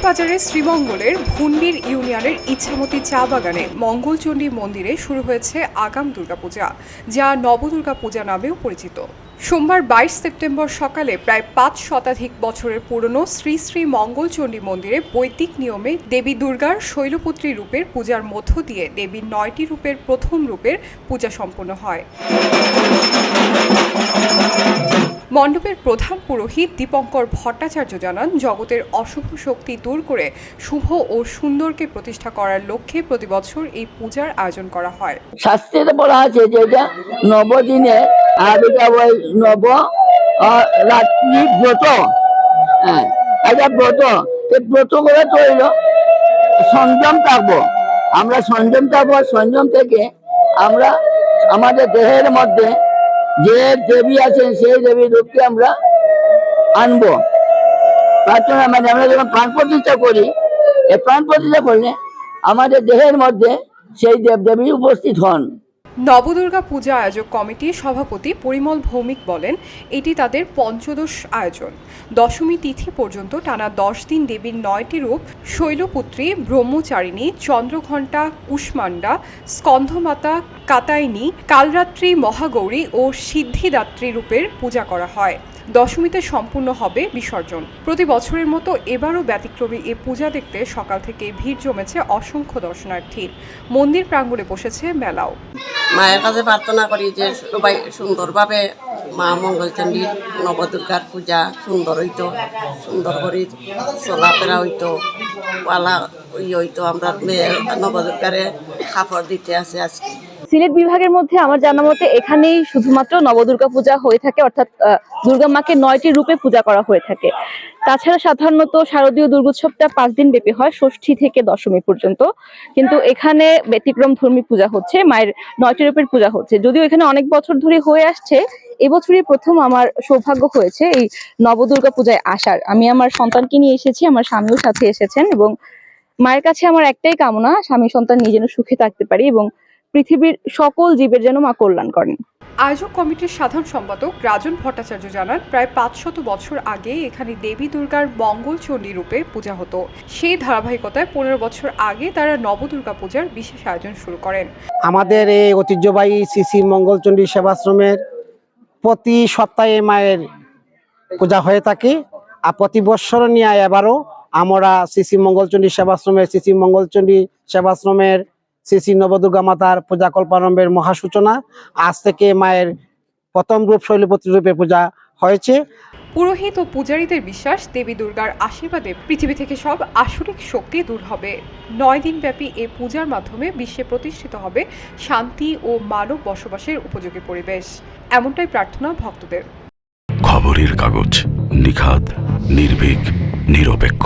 মৌলভীবাজারের শ্রীমঙ্গলের ভুন্ডির ইউনিয়নের ইচ্ছামতি চা বাগানে মঙ্গলচণ্ডী মন্দিরে শুরু হয়েছে আগাম দুর্গাপূজা, যা নবদুর্গা পূজা নামেও পরিচিত। সোমবার বাইশ সেপ্টেম্বর সকালে প্রায় পাঁচ শতাধিক বছরের পুরনো শ্রী শ্রী মঙ্গলচণ্ডী মন্দিরে বৈদিক নিয়মে দেবী দুর্গার শৈলপুত্রী রূপের পূজার মধ্য দিয়ে দেবীর নয়টি রূপের প্রথম রূপের পূজা সম্পন্ন হয়। মণ্ডপের প্রধান পুরোহিত দীপঙ্কর ভট্টাচার্য জানান, জগতের অশুভ শক্তি দূর করে শুভ ও সুন্দরকে প্রতিষ্ঠা করার লক্ষ্যে প্রতিবছর এই পূজার আয়োজন করা হয়। শাস্ত্রে বলা আছে যে নবদিনে আর এটা ওই নব রাত্রি ব্রত। হ্যাঁ এটা ব্রত। এই ব্রত করে তো হইল সংযম থাকব আমরা সংযম থাকব সংযম থেকে আমরা আমাদের দেহের মধ্যে যে দেবী আছেন, সেই দেবীর রূপকে আমরা আনব। প্রার্থনা মানে আমরা যখন প্রাণ প্রতিষ্ঠা করি এই প্রাণ প্রতিষ্ঠা করলে আমাদের দেহের মধ্যে সেই দেবদেবী উপস্থিত হন। নবদুর্গা পূজা আয়োজক কমিটির সভাপতি পরিমল ভৌমিক বলেন, এটি তাদের পঞ্চদশ আয়োজন। দশমী তিথি পর্যন্ত টানা দশ দিন দেবীর নয়টি রূপ, শৈলপুত্রী, ব্রহ্মচারিণী, চন্দ্রঘণ্টা, কুষ্মাণ্ডা, স্কন্ধমাতা, কাতায়নী, কালরাত্রি, মহাগৌরী ও সিদ্ধিদাত্রী রূপের পূজা করা হয়। দশমীতে সম্পূর্ণ হবে বিসর্জন। প্রতি বছরের মতো এবারও ব্যতিক্রমী এ পূজা দেখতে সকাল থেকে ভিড় জমেছে অসংখ্য দর্শনার্থীর মন্দির প্রাঙ্গণে বসেছে মেলাও। মায়ের কাছে প্রার্থনা করি যে সবাই সুন্দরভাবে মা মঙ্গলচণ্ডীর নবদুর্গার পূজা সুন্দর হইতো, সুন্দর করে চলাফেরা হইতো, পালা হইতো। আমরা নবদুর্গারে কাপড় দিতে আছে আজকে। সিলেট বিভাগের মধ্যে আমার জানা মতে এখানেই শুধুমাত্র নবদুর্গা পূজা হয়ে থাকে, অর্থাৎ দুর্গা মাকে নয়টি রূপে পূজা করা হয়ে থাকে। তাছাড়া সাধারণত শারদীয় দুর্গোৎসবটা পাঁচ দিন ব্যাপী হয়, ষষ্ঠী থেকে দশমী পর্যন্ত। কিন্তু এখানে ব্যতিক্রম ধর্মী পূজা হচ্ছে, মায়ের নয়টি রূপের পূজা হচ্ছে। যদিও এখানে অনেক বছর ধরে হয়ে আসছে, এবছরই প্রথম আমার সৌভাগ্য হয়েছে এই নবদুর্গা পূজায় আসার। আমি আমার সন্তানকে নিয়ে এসেছি, আমার স্বামীও সাথে এসেছেন এবং মায়ের কাছে আমার একটাই কামনা, স্বামী সন্তান যেন সুখে থাকতে পারি এবং পৃথিবীর সকল জীবের যেন মা কল্যাণ করেন। আয়োজক কমিটির সাধারণ সম্পাদক রাজন ভট্টাচার্য জানান প্রায় পাঁচশত বছর আগে এখানে দেবী দুর্গার মঙ্গল চণ্ডী রূপে পূজা হতো। সেই ধারাবাহিকতায় পনেরো বছর আগে তারা নবদুর্গা পূজার বিশেষ আয়োজন শুরু করেন। আমাদের এই ঐতিহ্যবাহী শ্রী মঙ্গলচণ্ডী সেবাশ্রমের প্রতি সপ্তাহে মায়ের পূজা হয়ে থাকে আর প্রতি বৎসর নিয়ে এবারও আমরা শ্রী শ্রী মঙ্গলচণ্ডী সেবাশ্রমের শ্রী শ্রী মঙ্গলচণ্ডী সেবাশ্রমের শ্রী শ্রী নবদুর্গা মাতার পূজা কল্পারম্ভের মহাসূচনা আজ থেকে মায়ের প্রথম রূপ শৈলপত্রী রূপে পূজা হয়েছে। পুরোহিত ও পূজারীদের বিশ্বাস দেবী দুর্গার আশীর্বাদে পৃথিবী থেকে সব আসরিক শক্তি দূর হবে। নয় দিনব্যাপী এ পূজার মাধ্যমে বিশ্বে প্রতিষ্ঠিত হবে শান্তি ও মানব বসবাসের উপযোগী পরিবেশ। এমনটাই প্রার্থনা ভক্তদের। খবরের কাগজ নিখাদ নির্ভীক নিরপেক্ষ।